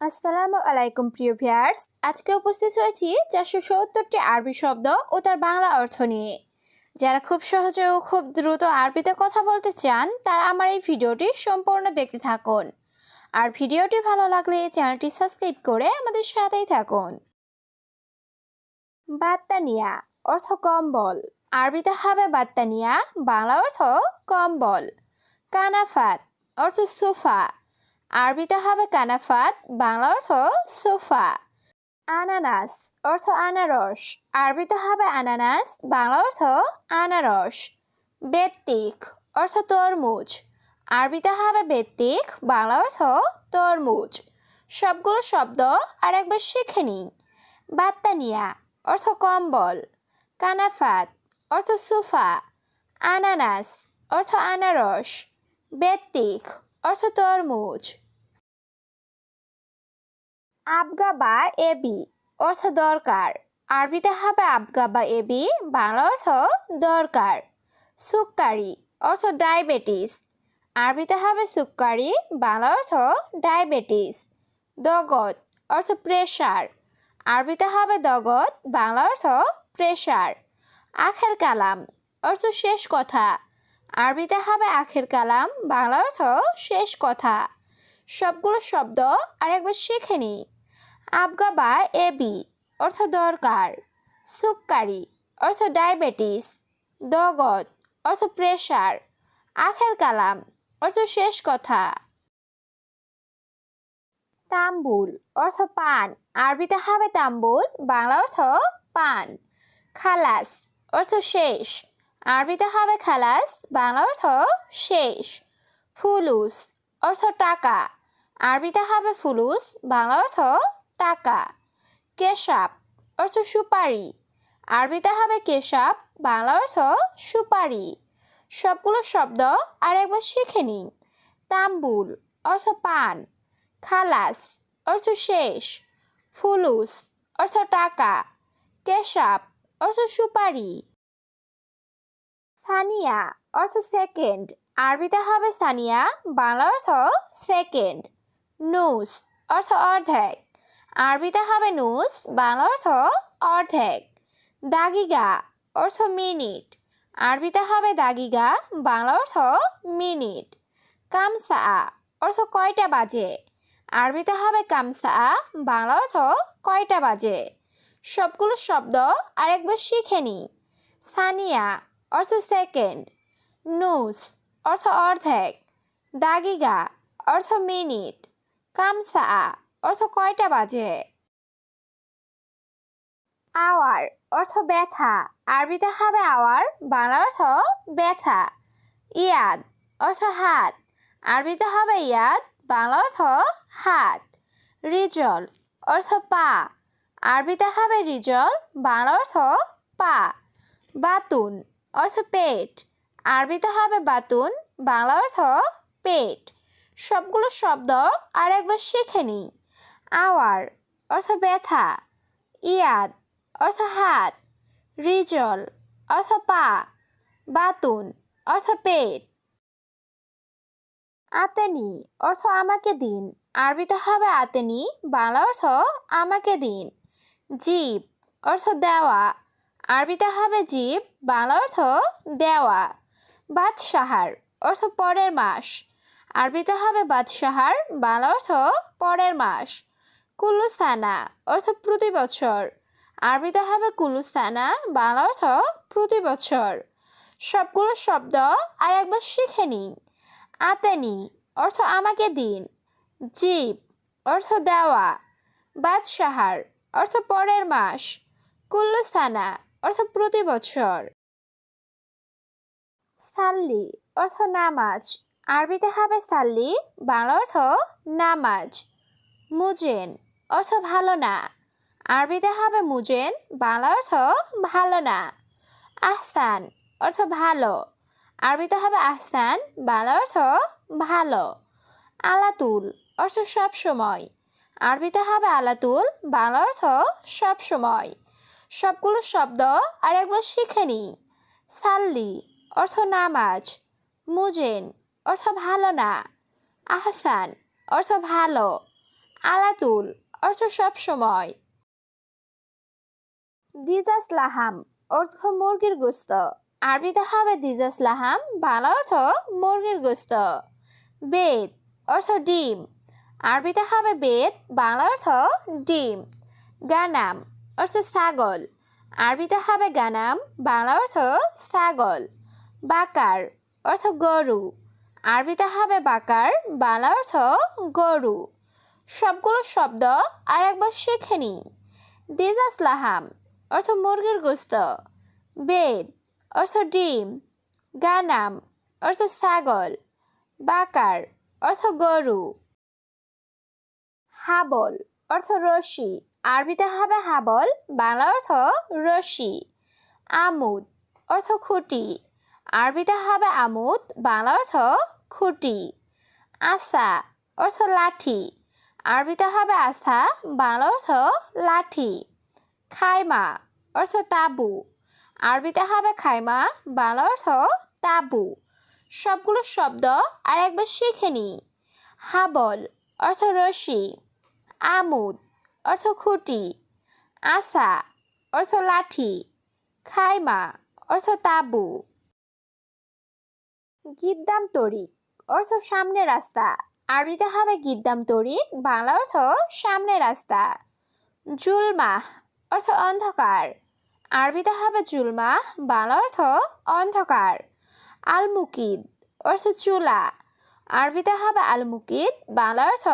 আসসালামু আলাইকুম, প্রিয় ভিয়ার্স আজকে উপস্থিত হয়েছি চারশো সত্তরটি আরবি শব্দ ও তার বাংলা অর্থ নিয়ে। যারা খুব সহজে ও খুব দ্রুত আরবিতে কথা বলতে চান, তারা আমার এই ভিডিওটি সম্পূর্ণ দেখতে থাকুন। আর ভিডিওটি ভালো লাগলে চ্যানেলটি সাবস্ক্রাইব করে আমাদের সাথেই থাকুন। বাত্তানিয়া অর্থ কম্বল। আরবিতে হবে বাত্তানিয়া বাংলা অর্থ কম্বল। কানাফাত অর্থ সোফা। আরবিতে হবে কানাফাত, বাংলা অর্থ সোফা। আনানাস, অর্থ আনারস। আরবিতে হবে আনানাস, বাংলা অর্থ আনারস। বেত্তিক, অর্থ তরমুজ। আরবিতে হবে বেত্তিক, বাংলা অর্থ তরমুজ। সবগুলো শব্দ আর একবার শিখে নিই। বাত্তানিয়া, অর্থ কম্বল। কানাফাত, অর্থ সোফা। আনানাস, অর্থ আনারস। বেত্তিক অর্থ তরমুজ আবগা বা এবি, অর্থ দরকার। আরবিতে হবে আবগা বা এবি, বাংলা অর্থ দরকার। সুক্কারি, অর্থ ডায়াবেটিস। আরবিতে হবে সুক্কারি, বাংলা অর্থ ডায়াবেটিস। দগত অর্থ প্রেশার আরবিতে হবে দগত বাংলা অর্থ প্রেশার আখের কালাম, অর্থ শেষ কথা। আরবিতে হবে আখের কালাম, বাংলা অর্থ শেষ কথা। সবগুলো শব্দ আরেকবার শিখে নিই আবগা বা এবি অর্থ দরকার। সুক্কারি অর্থ ডায়াবেটিস। দগত অর্থ প্রেশার আখের কালাম, অর্থ শেষ কথা। তাম্বুল, অর্থ পান। আরবিতে হবে তাম্বুল, বাংলা অর্থ পান। খালাস, অর্থ শেষ। আরবিতে হবে খালাস বাংলা অর্থ শেষ। ফুলুস, অর্থ টাকা। আরবিতে হবে ফুলুস বাংলা অর্থ টাকা। কেশাব, অর্থ সুপারি। আরবিতে হবে কেশাব বাংলা অর্থ সুপারি। সবগুলো শব্দ আর একবার শিখে নিন। তাম্বুল, অর্থ পান। খালাস, অর্থ শেষ। ফুলুস, অর্থ টাকা। কেশাব, অর্থ সুপারি। সানিয়া, অর্থ সেকেন্ড আরবিতে হবে সানিয়া, বাংলা অর্থ সেকেন্ড নুস, অর্থ অর্ধেক। আরবিতে হবে নুস, বাংলা অর্থ অর্ধেক। দাগিগা, অর্থ মিনিট। আরবিতে হবে দাগিগা, বাংলা অর্থ মিনিট। কামসা, অর্থ কয়টা বাজে? আরবিতে হবে কামসা, বাংলা অর্থ কয়টা বাজে? সবগুলো শব্দ আরেকবার শিখে নিই সানিয়া অর্থ সেকেন্ড নুস অর্থ অর্ধেক, দাগিগা, অর্থ মিনিট কামসা, অর্থ কয়টা বাজে? আওয়ার অর্থ ব্যথা আরবিতে হবে আওয়ার বাংলা অর্থ ব্যথা, ইয়াদ, অর্থ হাত আরবিতে হবে ইয়াদ বাংলা অর্থ হাত, রিজল, অর্থ পা আরবিতে হবে রিজল বাংলা অর্থ পা, বাতুন অর্থ পেট। আরবিতে হবে বাতুন, বাংলা অর্থ পেট। সবগুলো শব্দ আর একবার শিখে নিই। আওয়ার, অর্থ ব্যথা। ইয়াদ, অর্থ হাত। রিজল, অর্থ পা। বাতুন, অর্থ পেট। আতেনি, অর্থ আমাকে দিন। আরবিতে হবে আতেনি, বাংলা অর্থ আমাকে দিন। জীব, অর্থ দেওয়া। আরবিতে হবে জীব বাংলা অর্থ দেওয়া বাদশাহার অর্থ পরের মাস। আরবিতে হবে বাদশাহার, বাংলা অর্থ পরের মাস। কুলুসানা অর্থ প্রতি বছর। আরবিতে হবে কুলুসানা, বাংলা অর্থ প্রতি বছর। সবগুলো শব্দ আর একবার শিখে নিন। আতেনি অর্থ আমাকে দিন। জীব অর্থ দেওয়া। বাদশাহার অর্থ পরের মাস। কুল্লুসানা অর্থ প্রতি বছর। সাল্লি অর্থ নামাজ। আরবিতে হবে সাল্লি, বাংলা অর্থ নামাজ। মুজেন অর্থ ভালো না। আরবিতে হবে মুজেন, বাংলা অর্থ ভালো না। আহসান অর্থ ভালো। আরবিতে হবে আহসান, বাংলা অর্থ ভালো। আলাতুল অর্থ সব সময়। আরবিতে হবে আলাতুল, বাংলা অর্থ সব সময়। সবগুলো শব্দ আর একবার শিখে নিই। সাল্লি, অর্থ নামাজ। মুজেন, অর্থ ভালো না। আহসান, অর্থ ভালো। আলাতুল, অর্থ সবসময় দিজাস লাহাম অর্থ মুরগির গোস্ত। আরবিতে হবে দিজাস লাহাম বাংলা অর্থ মুরগির গোস্ত। বেদ, অর্থ ডিম। আরবিতে হবে বেদ, বাংলা অর্থ ডিম। গানাম অর্থ ছাগল। আরবিতে হবে গানাম, বাংলা অর্থ ছাগল। বাকার অর্থ গরু। আরবিতে হবে বাকার, বাংলা অর্থ গরু। সবগুলো শব্দ আর একবার শিখে নি। দিজাস লাহাম অর্থ মুরগির গোস্ত। বেদ অর্থ ডিম। গানাম অর্থ ছাগল। বাকার অর্থ গরু। হাবল অর্থ রশি। আরবিতে হবে হাবল, বাংলা অর্থ রশি, আমুদ অর্থ খুঁটি। আরবিতে হবে আমুদ, বাংলা অর্থ খুঁটি। আসা অর্থ লাঠি। আরবিতে হবে আস্থা বাংলা অর্থ লাঠি। খাইমা অর্থ তাবু। আরবিতে হবে খাইমা, বাংলা অর্থ তাবু। সবগুলো শব্দ আর একবার শিখে নি হাবল অর্থ রশি, আমুদ অর্থ খুঁটি। আসা অর্থ লাঠি। খাইমা, অর্থ তাবু। গিদ্দাম তরিক, অর্থ সামনে রাস্তা। আরবিতে হবে গিদ্দাম তরিক, বাংলা অর্থ সামনে রাস্তা। জুলমাহ অর্থ অন্ধকার। আরবিতে হবে জুলমাহ বাংলা অর্থ অন্ধকার। আলমুকিদ, অর্থ চুলা। আরবিতে হবে আলমুকিদ, বাংলা অর্থ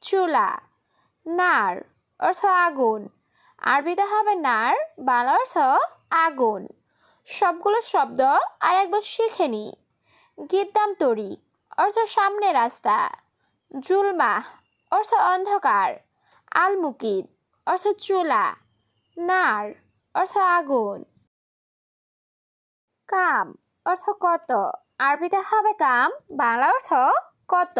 চুলা। নার অর্থ আগুন। আরবিতে হবে নার, বাংলা অর্থ আগুন। সবগুলো শব্দ আর একবার শিখে নি। গিদ্দাম তরি অর্থ সামনে রাস্তা। জুলমাহ অর্থ অন্ধকার। আলমুকিদ, অর্থ চুলা। নার, অর্থ আগুন। কাম, অর্থ কত। আরবিতে হবে কাম, বাংলা অর্থ কত।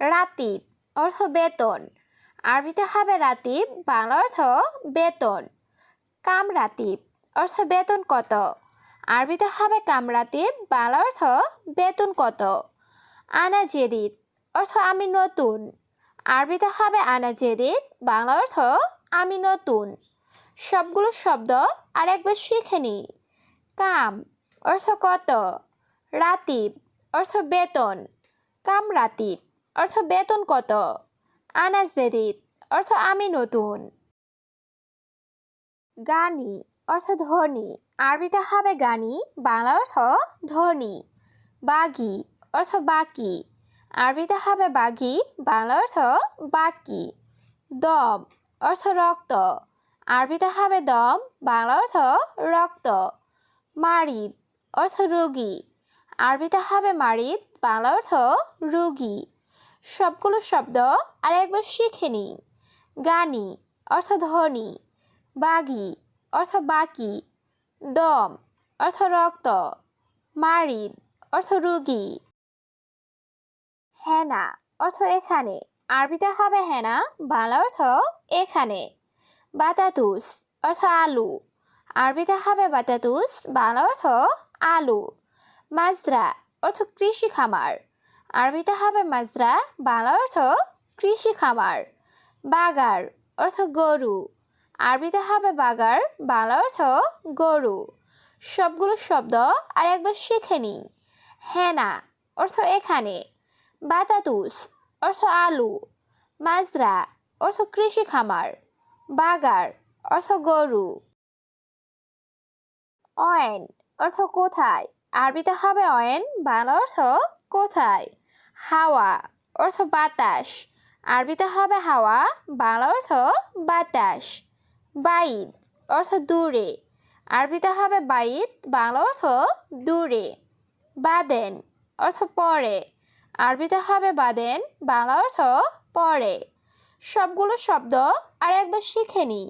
রাতিব, অর্থ বেতন। আরবিতে হবে রাতিব, বাংলা অর্থ বেতন। কাম রাতিব, অর্থ বেতন কত? আরবিতে হবে কাম রাতিব, বাংলা অর্থ বেতন কত? আনা জেদিদ, অর্থ আমি নতুন। আরবিতে হবে আনা জেদিদ, বাংলা অর্থ আমি নতুন। সবগুলো শব্দ আর একবার শিখে নি কাম, অর্থ কত? রাতিব, অর্থ বেতন। কাম রাতিব, অর্থ বেতন কত? আনাজ জেদিদ অর্থ আমি নতুন। গানি, অর্থ ধনী। আরবিতে হবে গানি, বাংলা অর্থ ধনী। বাগি, অর্থ বাকি। আরবিতে হবে বাগি, বাংলা অর্থ বাকি। দম, অর্থ রক্ত। আরবিতে হবে দম, বাংলা অর্থ রক্ত। মারিদ, অর্থ রোগী। আরবিতে হবে মারিদ, বাংলা অর্থ রোগী। সবগুলো শব্দ আর একবার শিখে নি গানি অর্থ ধনী বাগি অর্থ বাকি, দম অর্থ রক্ত, মারিদ অর্থ রুগী। হেনা অর্থ এখানে, আরবিতে হবে হেনা, বাংলা অর্থ এখানে। বাতাতুস অর্থ আলু, আরবিতে হবে বাতাতুস, বাংলা অর্থ আলু। মাজরা অর্থ কৃষি খামার আরবিতে হবে মাজরা, বাংলা অর্থ কৃষি খামার। বাগার অর্থ গরু। আরবিতে হবে বাগার, বাংলা অর্থ গরু। সবগুলো শব্দ আর একবার শিখে নি হেনা অর্থ এখানে। বাতাতুস অর্থ আলু। মাজরা অর্থ কৃষি খামার। বাগার অর্থ গরু। অয়েন অর্থ কোথায়? আরবিতে হবে অয়েন, বাংলা অর্থ কোথায়? হাওয়া অর্থ বাতাস। আরবিতে হবে হাওয়া, বাংলা অর্থ বাতাস। বাইদ অর্থ দূরে। আরবিতে হবে বাইদ, বাংলা অর্থ দূরে। বাদেন অর্থ পরে। আরবিতে হবে বাদেন, বাংলা অর্থ পরে। সবগুলো শব্দ আর একবার শিখে নি।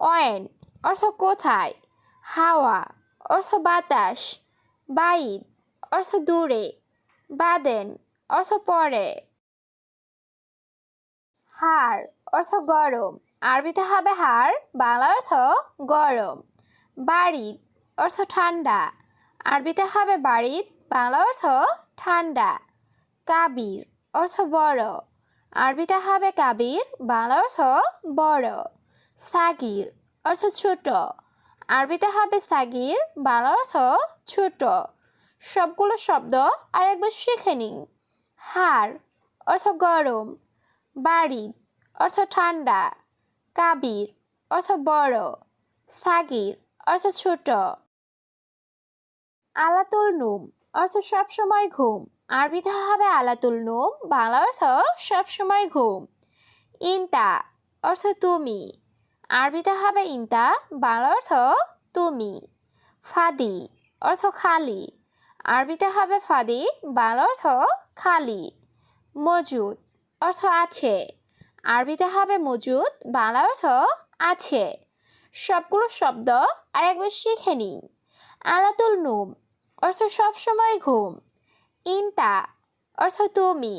অয়েন অর্থ কোথায়? হাওয়া অর্থ বাতাস। বাইদ অর্থ দূরে। বাদেন অর্থ পরে। হাড় অর্থ গরম। আরবিতে হবে হাড় বাংলা অর্থ গরম। বাড়িত, অর্থ ঠান্ডা। আরবিতে হবে বাড়িত বাংলা অর্থ ঠান্ডা। কাবির, অর্থ বড়। আরবিতে হবে কাবির বাংলা অর্থ বড়। সাগির, অর্থ ছোট। আরবিতে হবে সাগির বাংলা অর্থ ছোট। সবগুলো শব্দ আরেকবার শিখে নিন। হাড়, অর্থ গরম, বাড়ি, অর্থ ঠান্ডা, কাবির, অর্থ বড়, সাগির, অর্থ ছোট। আলাতুল নুম, অর্থ সবসময় ঘুম। আরবিতে হবে আলাতুল নুম, বাংলা অর্থ সবসময় ঘুম। ইনতা, অর্থ তুমি। আরবিতে হবে ইনতা, বাংলা অর্থ তুমি। ফাদি, অর্থ খালি। আরবিতে হবে ফাদি বাংলা অর্থ খালি, মজুদ, অর্থ আছে। আরবিতে হবে মজুদ বাংলা অর্থ আছে। সবগুলো শব্দ আরেকবার শিখে নিই। আলাতুল নুম, অর্থ সবসময় ঘুম। ইনতা, অর্থ তুমি।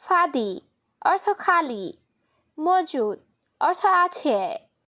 ফাদি, অর্থ খালি। মজুদ, অর্থ আছে।